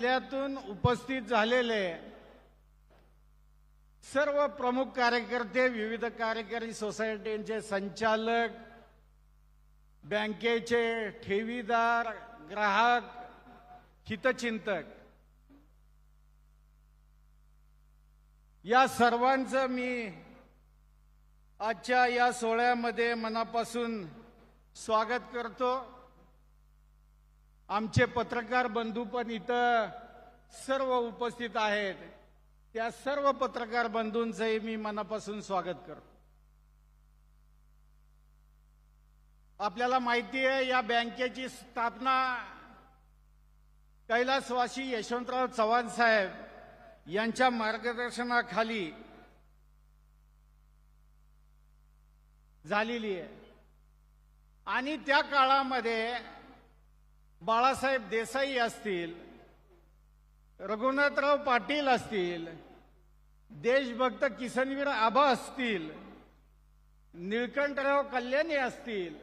जिल्ह्यातून उपस्थित झालेले सर्व प्रमुख कार्यकर्ते विविध कार्यकारी सोसायटींचे संचालक बँकेचे ठेवीदार ग्राहक हितचिंतक. या सर्वांचं मी आजच्या या सोहळ्यामध्ये मनापासून स्वागत करतो. आमचे पत्रकार बंधू पण इथं सर्व उपस्थित आहेत. त्या सर्व पत्रकार बंधूंचंही मी मनापासून स्वागत करतो. आपल्याला माहिती आहे या बँकेची स्थापना कैलासवासी यशवंतराव चव्हाण साहेब यांच्या मार्गदर्शनाखाली झालेली आहे. आणि त्या काळामध्ये बाळासाहेब देसाई असतील रघुनाथराव पाटील असतील देशभक्त किसनवीर आबा असतील निळकंठराव कल्याणी असतील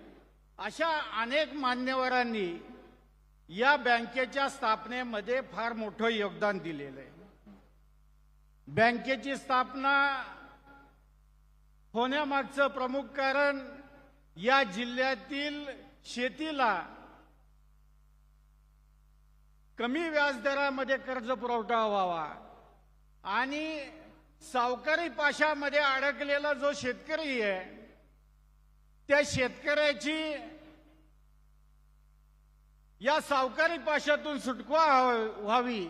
अशा अनेक मान्यवरांनी या बँकेच्या स्थापनेमध्ये फार मोठं योगदान दिलेलं आहे. बँकेची स्थापना होण्यामागचं प्रमुख कारण या जिल्ह्यातील शेतीला कमी व्याजदरामध्ये कर्ज पुरवठा व्हावा. आणि सावकारी पाशामध्ये अडकलेला जो शेतकरी आहे त्या शेतकऱ्याची या सावकारी पाशातून सुटका व्हावी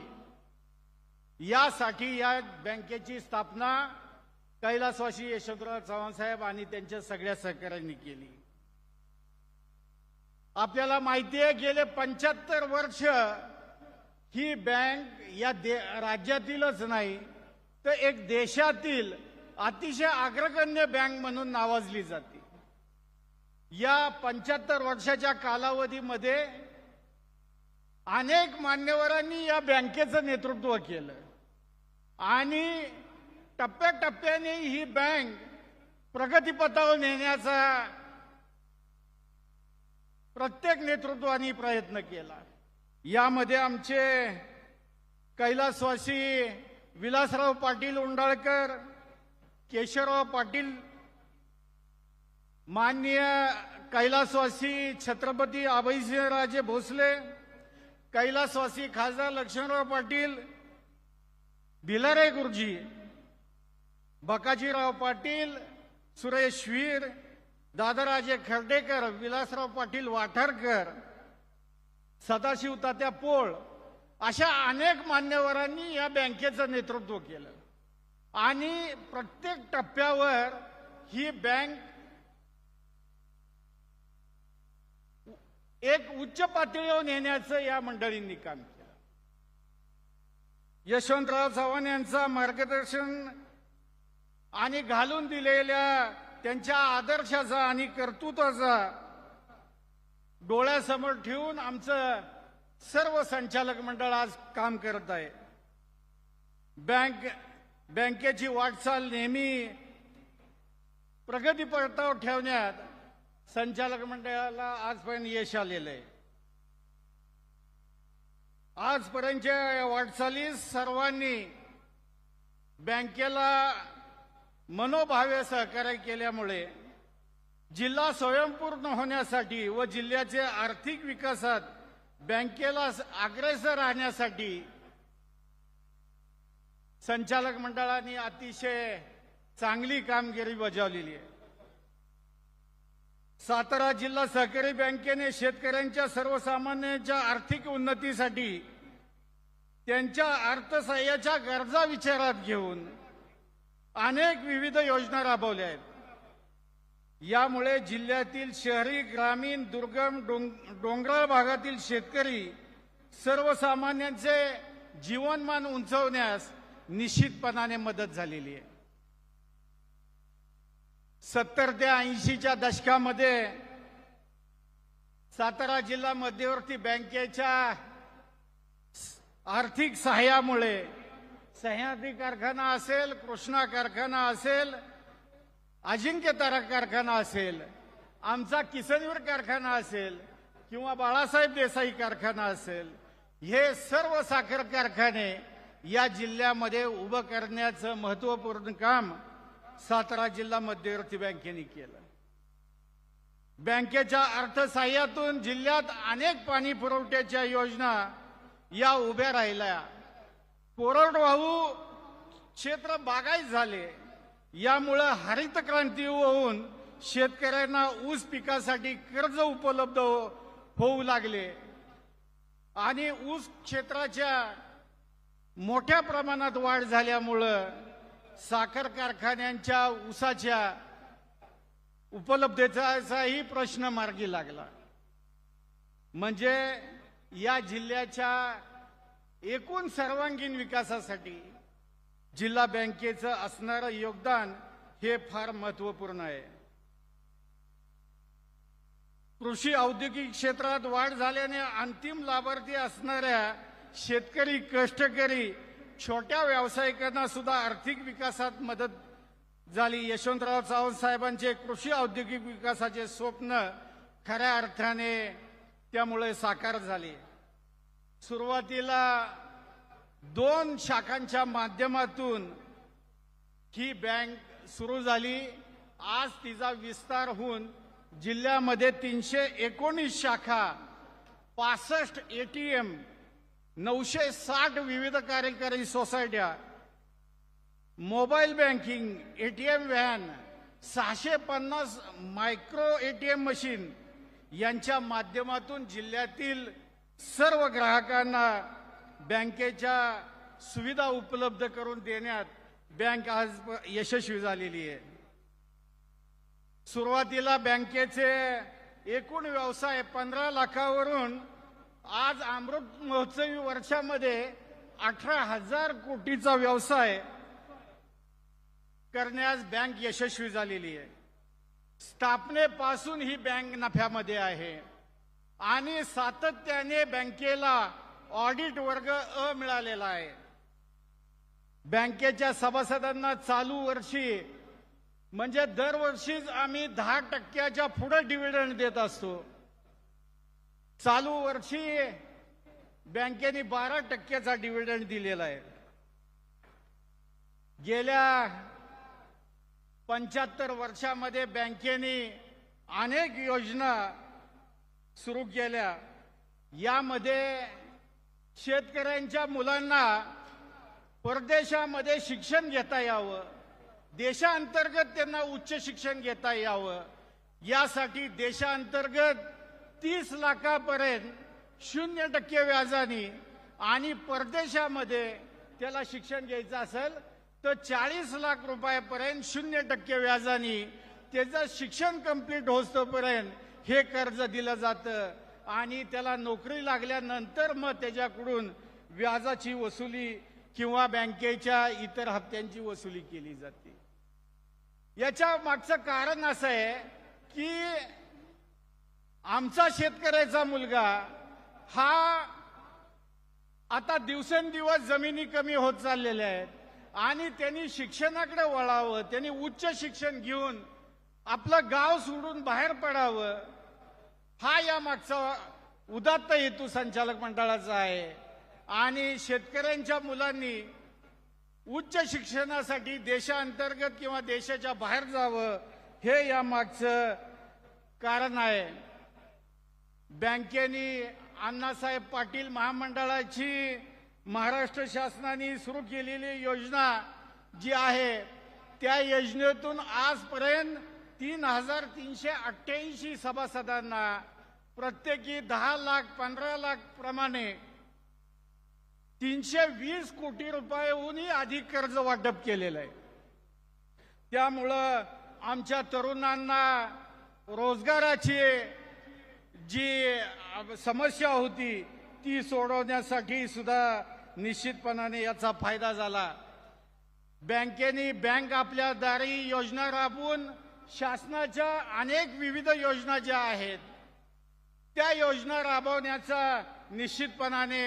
यासाठी या बँकेची स्थापना कैलासवासी यशवंतराव चव्हाण साहेब आणि त्यांच्या सगळ्या सहकार्यांनी केली. आपल्याला माहिती आहे गेले पंच्याहत्तर वर्ष ही बँक या दे राज्यातीलच नाही तर एक देशातील अतिशय अग्रगण्य बँक म्हणून नावाजली जाते. या पंच्याहत्तर वर्षाच्या कालावधीमध्ये अनेक मान्यवरांनी या बँकेचं नेतृत्व केलं. आणि टप्प्याटप्प्याने ही बँक प्रगतीपथावर नेण्याचा प्रत्येक नेतृत्वाने प्रयत्न केला. यामध्ये आमचे कैलासवासी विलासराव पाटील उंडाळकर केशवराव पाटील माननीय कैलासवासी छत्रपती अभयसिंहराजे भोसले कैलासवासी खासदार लक्ष्मणराव पाटील भिलारे गुरुजी बकाजीराव पाटील सुरेश वीर दादाराजे खर्डेकर विलासराव पाटील वाठारकर सदाशिव तात्या पोळ अशा अनेक मान्यवरांनी या बँकेचं नेतृत्व केलं. आणि प्रत्येक टप्प्यावर ही बँक एक उच्च पातळीवर नेण्याचं या मंडळींनी काम केलं. यशवंतराव चव्हाण यांचा मार्गदर्शन आणि घालून दिलेल्या त्यांच्या आदर्शाचा आणि कर्तृत्वाचा डोळ्यासमोर ठेवून आमचं सर्व संचालक मंडळ आज काम करत आहे. बँक बँकेची वाटचाल नेहमी प्रगती पडताव ठेवण्यात संचालक मंडळाला आजपर्यंत यश आलेलं आहे. आजपर्यंतच्या या वाटचालीस सर्वांनी बँकेला मनोभावे सहकार्य केल्यामुळे जिल्हा स्वयंपूर्ण होण्यासाठी व जिल्ह्याचे आर्थिक विकासात बँकेला अग्रेसर राहण्यासाठी संचालक मंडळाने अतिशय चांगली कामगिरी बजावलेली आहे. सातारा जिल्हा सहकारी बँकेने शेतकऱ्यांच्या सर्वसामान्यांच्या आर्थिक उन्नतीसाठी त्यांच्या अर्थसहाय्याच्या गरजा विचारात घेऊन अनेक विविध योजना राबवल्या आहेत. यामुळे जिल्ह्यातील शहरी ग्रामीण दुर्गम डोंग डोंगराळ भागातील शेतकरी सर्वसामान्यांचे जीवनमान उंचवण्यास निश्चितपणाने मदत झालेली आहे. सत्तर ते ऐंशीच्या दशकामध्ये सातारा जिल्हा मध्यवर्ती बँकेच्या आर्थिक सहाय्यामुळे सह्याद्री कारखाना असेल कृष्णा कारखाना असेल अजिंक्य तारा कारखाना असेल आमचा किसनवीर कारखाना असेल किंवा बाळासाहेब देसाई कारखाना असेल हे सर्व साखर कारखाने या जिल्ह्यामध्ये उभं करण्याचं महत्त्वपूर्ण काम सातारा जिल्हा मध्यवर्ती बँकेने केलं. बँकेच्या अर्थसहाय्यातून जिल्ह्यात अनेक पाणी पुरवठ्याच्या योजना या उभ्या राहिल्या. कोरडवाहू क्षेत्र बागायत झाले. यामुळं हरित क्रांती होऊन शेतकऱ्यांना ऊस पिकासाठी कर्ज उपलब्ध हो-, होऊ लागले. आणि ऊस क्षेत्राच्या मोठ्या प्रमाणात वाढ झाल्यामुळं साखर कारखान्यांच्या ऊसाच्या उपलब्धतेचाही प्रश्न मार्गी लागला. म्हणजे या जिल्ह्याच्या एकूण सर्वांगीण विकासासाठी जिल्हा बँकेचं असणारं योगदान हे फार महत्त्वपूर्ण आहे. कृषी औद्योगिक क्षेत्रात वाढ झाल्याने अंतिम लाभार्थी असणाऱ्या शेतकरी कष्टकरी छोट्या व्यावसायिकांना सुद्धा आर्थिक विकासात मदत झाली. यशवंतराव चव्हाण साहेबांचे कृषी औद्योगिक विकासाचे स्वप्न खऱ्या अर्थाने त्यामुळे साकार झाले. सुरुवातीला दोन शाखांच्या माध्यमातून ही बँक सुरू झाली. आज तिचा विस्तार होऊन जिल्ह्यामध्ये तीनशे एकोणीस शाखा पासष्ट एटीएम नऊशे साठ विविध कार्यकारी सोसायट्या मोबाईल बँकिंग एटीएम व्हॅन सहाशे पन्नास मायक्रो एटीएम मशीन यांच्या माध्यमातून जिल्ह्यातील सर्व ग्राहकांना बँकेच्या सुविधा उपलब्ध करून देण्यात बँक आज यशस्वी झालेली आहे. सुरुवातीला बँकेचे एकूण व्यवसाय पंधरा लाखावरून आज अमृत महोत्सवी वर्षामध्ये अठरा हजार कोटीचा व्यवसाय करण्यास बँक यशस्वी झालेली आहे. स्थापनेपासून ही बँक नफ्यामध्ये आहे. आणि सातत्याने बँकेला ऑडिट वर्ग अ मिळालेला आहे. बँकेच्या सभासदांना चालू वर्षी म्हणजे दरवर्षीच आम्ही दहा टक्क्याच्या पुढे डिव्हिडंड देत असतो. चालू वर्षी बँकेने बारा टक्क्याचा डिव्हिडंड दिलेला आहे. गेल्या पंच्याहत्तर वर्षामध्ये बँकेने अनेक योजना सुरू केल्या. यामध्ये शेतकऱ्यांच्या मुलांना परदेशामध्ये शिक्षण घेता यावं. देशांतर्गत त्यांना उच्च शिक्षण घेता यावं. यासाठी देशांतर्गत तीस लाखापर्यंत शून्य टक्के व्याजाने आणि परदेशामध्ये त्याला शिक्षण घ्यायचं असेल तर चाळीस लाख रुपयापर्यंत शून्य टक्के व्याजाने त्याचं शिक्षण कंप्लीट होतोपर्यंत हे कर्ज दिलं जातं. आणि त्याला नोकरी लागल्यानंतर मग त्याच्याकडून व्याजाची वसुली किंवा बँकेच्या इतर हप्त्यांची वसुली केली जाते. याच्या मागचं कारण असं आहे की आमचा शेतकऱ्याचा मुलगा हा आता दिवसेंदिवस जमिनी कमी होत चाललेल्या आहेत आणि त्यांनी शिक्षणाकडे वळावं त्यांनी उच्च शिक्षण घेऊन आपलं गाव सोडून बाहेर पडावं हा या मागचा उदात्त हेतू संचालक मंडळाचा आहे. आणि शेतकऱ्यांच्या मुलांनी उच्च शिक्षणासाठी देशांतर्गत किंवा देशाच्या बाहेर जावं हे या मागचं कारण आहे. बँकेने अण्णासाहेब पाटील महामंडळाची महाराष्ट्र शासनाने सुरू केलेली योजना जी आहे त्या योजनेतून आजपर्यंत तीन हजार तीनशे अठ्ठ्याऐंशी सभासदांना प्रत्येकी दहा लाख पंधरा लाख प्रमाणे तीनशे वीस कोटी रुपयाहूनही अधिक कर्ज वाटप केलेलं आहे. त्यामुळं आमच्या तरुणांना रोजगाराची जी समस्या होती ती सोडवण्यासाठी सुद्धा निश्चितपणाने याचा फायदा झाला. बँकेने बँक आपल्या दारी योजना राबवून शासनाच्या अनेक विविध योजना ज्या आहेत त्या योजना राबवण्याचा निश्चितपणाने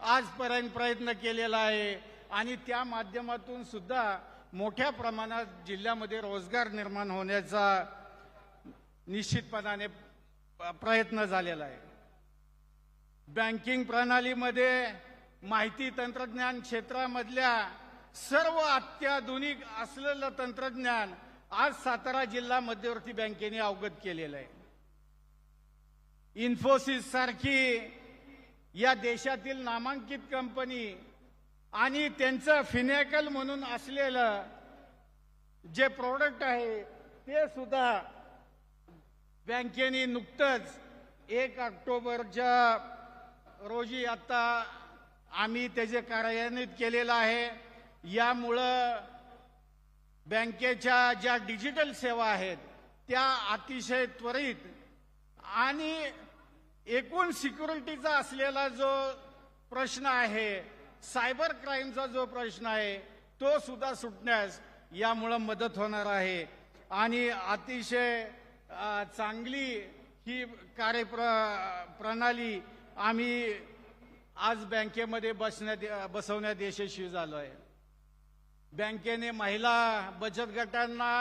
आजपर्यंत प्रयत्न केलेला आहे. आणि त्या माध्यमातून सुद्धा मोठ्या प्रमाणात जिल्ह्यामध्ये रोजगार निर्माण होण्याचा निश्चितपणाने प्रयत्न झालेला आहे. बँकिंग प्रणालीमध्ये माहिती तंत्रज्ञान क्षेत्रामधल्या सर्व अत्याधुनिक असलेलं तंत्रज्ञान आज सातारा जिल्हा मध्यवर्ती बँकेने अवगत केलेलं आहे. इन्फोसिस सारखी या देशातील नामांकित कंपनी आणि त्यांचं फिनॅकल म्हणून असलेलं जे प्रोडक्ट आहे ते सुद्धा बँकेने नुकतंच एक ऑक्टोबरच्या रोजी आता आम्ही त्याचे कार्यान्वित केलेलं आहे. यामुळं बँकेच्या ज्या डिजिटल सेवा आहेत त्या अतिशय त्वरित आणि एकूण सिक्युरिटीचा असलेला जो प्रश्न आहे सायबर क्राईमचा जो प्रश्न आहे तो सुद्धा सुटण्यास यामुळं मदत होणार आहे. आणि अतिशय चांगली ही कार्यप्र प्रणाली आम्ही आज बँकेमध्ये बसण्यात बसवण्यात यशस्वी झालो आहे. बँकेने महिला बचत गटांना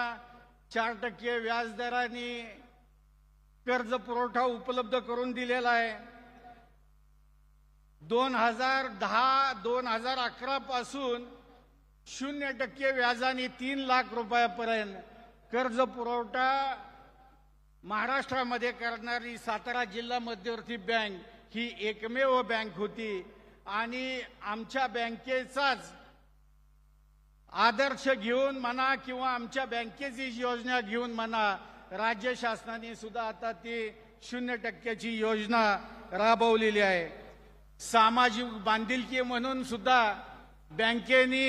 चार टक्के व्याजदराने कर्ज पुरवठा उपलब्ध करून दिलेला आहे. दोन हजार दहा दोन हजार अकरा पासून शून्य टक्के व्याजाने तीन लाख रुपयापर्यंत कर्ज पुरवठा महाराष्ट्रामध्ये करणारी सातारा जिल्हा मध्यवर्ती बँक ही एकमेव बँक होती. आणि आमच्या बँकेचाच आदर्श घेऊन म्हणा किंवा आमच्या बँकेची योजना घेऊन म्हणा राज्य शासनाने सुद्धा आता ती शून्य टक्क्याची योजना राबवलेली आहे. सामाजिक बांधिलकी म्हणून सुद्धा बँकेने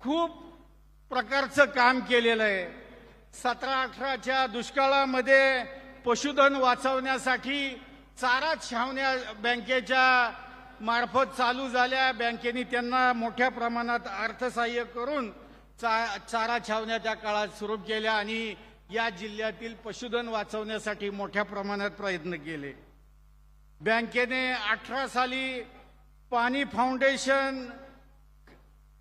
खूप प्रकारचं काम केलेलं आहे. सतरा अठराच्या दुष्काळामध्ये पशुधन वाचवण्यासाठी चारा छावण्या बँकेच्या मार्फत चालू झाल्या. बँकेने त्यांना मोठ्या प्रमाणात अर्थसहाय्य करून चा चारा छावण्या त्या काळात सुरू केल्या आणि या जिल्ह्यातील पशुधन वाचवण्यासाठी मोठ्या प्रमाणात प्रयत्न केले. बँकेने अठरा साली पाणी फाउंडेशन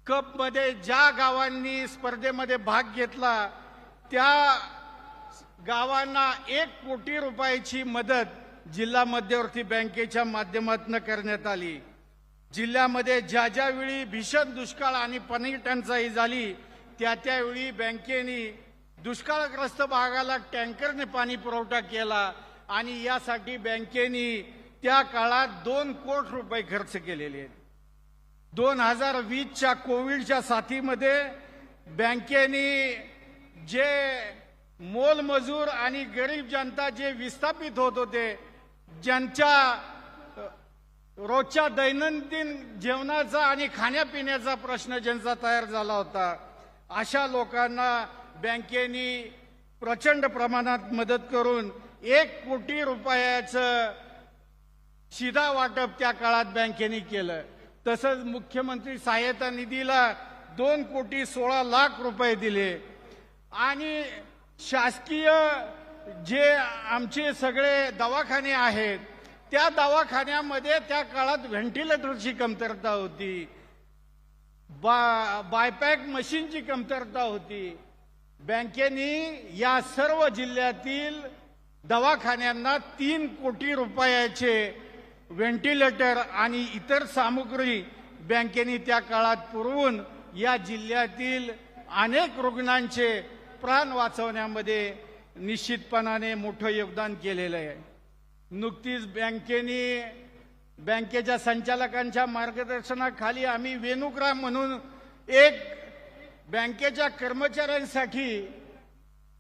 कपमध्ये ज्या गावांनी स्पर्धेमध्ये भाग घेतला त्या गावांना एक कोटी रुपयाची मदत जिल्हा मध्यवर्ती बँकेच्या माध्यमातून करण्यात आली. जिल्ह्यामध्ये ज्या ज्यावेळी भीषण दुष्काळ आणि पाणी टंचाई झाली त्या त्यावेळी बँकेने दुष्काळग्रस्त भागाला टँकरने पाणी पुरवठा केला आणि यासाठी बँकेने त्या काळात दोन कोटी रुपये खर्च केलेले आहेत. दोन हजार वीसच्या कोविडच्या साथीमध्ये बँकेने जे मोलमजूर आणि गरीब जनता जे विस्थापित होत होते ज्यांच्या रोजच्या दैनंदिन जेवणाचा आणि खाण्यापिण्याचा प्रश्न ज्यांचा तयार झाला होता अशा लोकांना बँकेने प्रचंड प्रमाणात मदत करून एक कोटी रुपयाचं शिधा वाटप त्या काळात बँकेने केलं. तसंच मुख्यमंत्री सहाय्यता निधीला दोन कोटी सोळा लाख रुपये दिले. आणि शासकीय जे आमचे सगळे दवाखाने आहेत त्या दवाखान्यामध्ये त्या काळात व्हेंटिलेटरची कमतरता होती. बा बायपॅक मशीनची कमतरता होती. बँकेने या सर्व जिल्ह्यातील दवाखान्यांना तीन कोटी रुपयाचे व्हेंटिलेटर आणि इतर सामुग्री बँकेने त्या काळात पुरवून या जिल्ह्यातील अनेक रुग्णांचे प्राण वाचवण्यामध्ये निश्चितपणाने मोठं योगदान केलेलं आहे. नुकतीच बँकेने बँकेच्या संचालकांच्या मार्गदर्शनाखाली आम्ही वेणुग्राम म्हणून एक बँकेच्या कर्मचाऱ्यांसाठी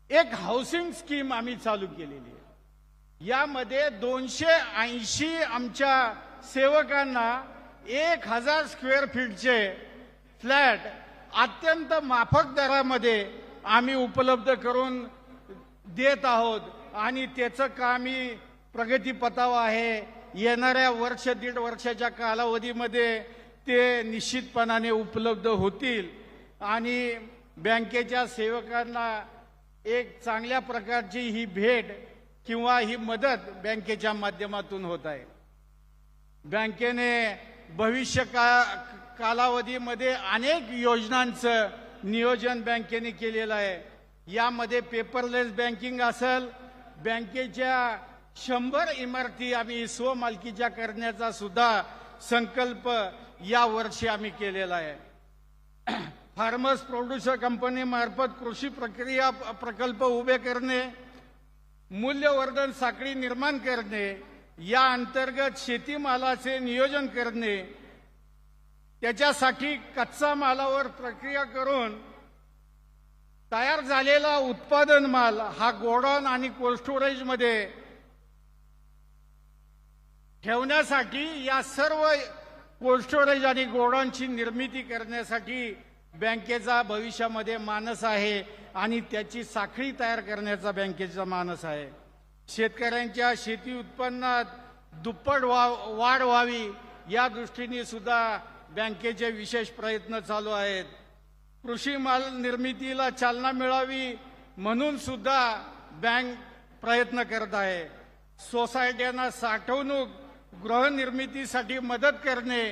एक हाऊसिंग स्कीम आम्ही चालू केलेली आहे. यामध्ये दोनशे ऐंशी आमच्या सेवकांना एक हजार स्क्वेअर फीटचे फ्लॅट अत्यंत माफक दरामध्ये आम्ही उपलब्ध करून देत आहोत. आणि त्याचं कामही प्रगतीपथावर आहे. येणाऱ्या वर्ष दीड वर्षाच्या कालावधीमध्ये ते निश्चितपणाने उपलब्ध होतील. आणि बँकेच्या सेवकांना एक चांगल्या प्रकारची ही भेट किंवा ही मदत बँकेच्या माध्यमातून होत आहे. बँकेने भविष्य का कालावधीमध्ये अनेक योजनांचं नियोजन बँकेने केलेलं आहे. यामध्ये पेपरलेस बँकिंग असेल बँकेच्या शंभर इमारती आम्ही स्वमालकीच्या करण्याचा सुद्धा संकल्प या वर्षी आम्ही केलेला आहे. फार्मर्स प्रोड्युसर कंपनी मार्फत कृषी प्रक्रिया प्रकल्प उभे करणे मूल्यवर्धन साखळी निर्माण करणे या अंतर्गत शेतीमालाचे नियोजन करणे त्याच्यासाठी कच्चा मालावर प्रक्रिया करून तयार झालेला उत्पादन माल हा गोडाऊन आणि कोल्ड स्टोरेजमध्ये ठेवण्यासाठी या सर्व कोल्ड स्टोरेज आणि गोडाऊनची निर्मिती करण्यासाठी बँकेचा भविष्यामध्ये मानस आहे आणि त्याची साखळी तयार करण्याचा बँकेचा मानस आहे. शेतकऱ्यांच्या शेती उत्पन्नात दुप्पट वा वाढ व्हावी या दृष्टीने सुद्धा बँकेचे विशेष प्रयत्न चालू आहेत. कृषी माल निर्मितीला चालना मिळावी म्हणून सुद्धा बँक प्रयत्न करत आहे. सोसायट्यांना साठवणूक गृहनिर्मितीसाठी मदत करणे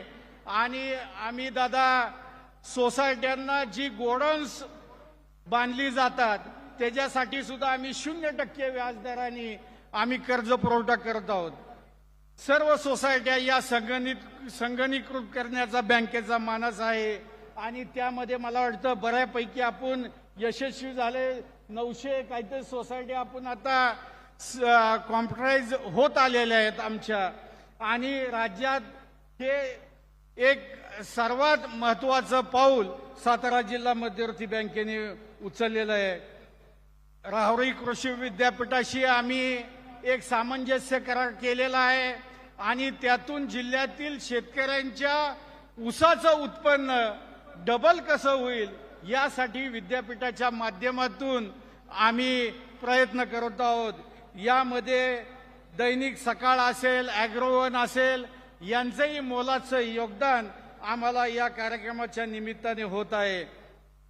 आणि आम्ही दादा सोसायट्यांना जी गोडाऊन्स बांधली जातात त्याच्यासाठी सुद्धा आम्ही शून्य टक्के व्याजदराने आम्ही कर्ज पुरवठा करत आहोत. सर्व सोसायट्या या संगणित संगणीकृत करण्याचा बँकेचा मानस आहे. आणि त्यामध्ये मला वाटतं बऱ्यापैकी आपण यशस्वी झाले. नऊशे काहीतरी सोसायटी आपण आता कॉम्प्युटराईज होत आलेल्या आहेत आमच्या. आणि राज्यात हे एक सर्वात महत्वाचं पाऊल सातारा जिल्हा मध्यवर्ती बँकेने उचललेलं आहे. राहुरी कृषी विद्यापीठाशी आम्ही एक सामंजस्य करार केलेला आहे आणि त्यातून जिल्ह्यातील शेतकऱ्यांच्या ऊसाचं उत्पन्न डबल कसं होईल यासाठी विद्यापीठाच्या माध्यमातून आम्ही प्रयत्न करत आहोत. यामध्ये दैनिक सकाळ असेल ॲग्रोवन असेल यांचंही मोलाचं योगदान आम्हाला या कार्यक्रमाच्या निमित्ताने होत आहे.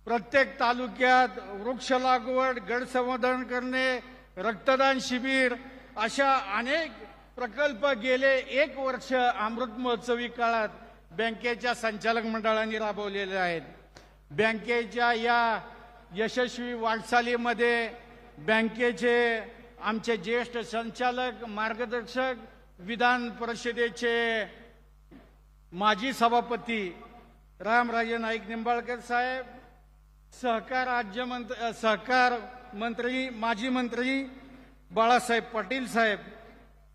प्रत्येक तालुक्यात वृक्ष लागवड गड संवर्धन करणे रक्तदान शिबिर अशा अनेक प्रकल्प गेले एक वर्ष अमृत महोत्सवी काळात बँकेच्या संचालक मंडळाने राबवलेले आहेत. बँकेच्या या यशस्वी वाटचालीमध्ये बँकेचे आमचे ज्येष्ठ संचालक मार्गदर्शक विधान परिषदेचे माजी सभापती रामराजे नाईक निंबाळकर साहेब सहकार राज्यमंत्र सहकार मंत्री माजी मंत्री बाळासाहेब पाटील साहेब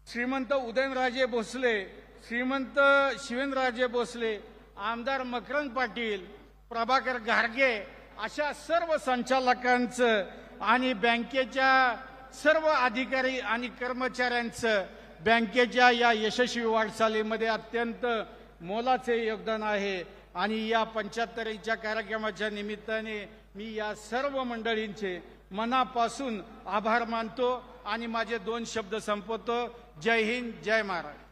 श्रीमंत उदयनराजे भोसले श्रीमंत शिवेंद्रराजे भोसले आमदार मकरंद पाटील प्रभाकर घारगे अशा सर्व संचालकांचं आणि बँकेच्या सर्व अधिकारी आणि कर्मचाऱ्यांचं बँकेच्या या यशस्वी वाटचालीमध्ये अत्यंत मोलाचे योगदान आहे. आणि या पंच्याहत्तरीच्या कार्यक्रमाच्या निमित्ताने मी या सर्व मंडळींचे मनापासून आभार मानतो आणि माझे दोन शब्द संपवतो. जय हिंद जय महाराष्ट्र.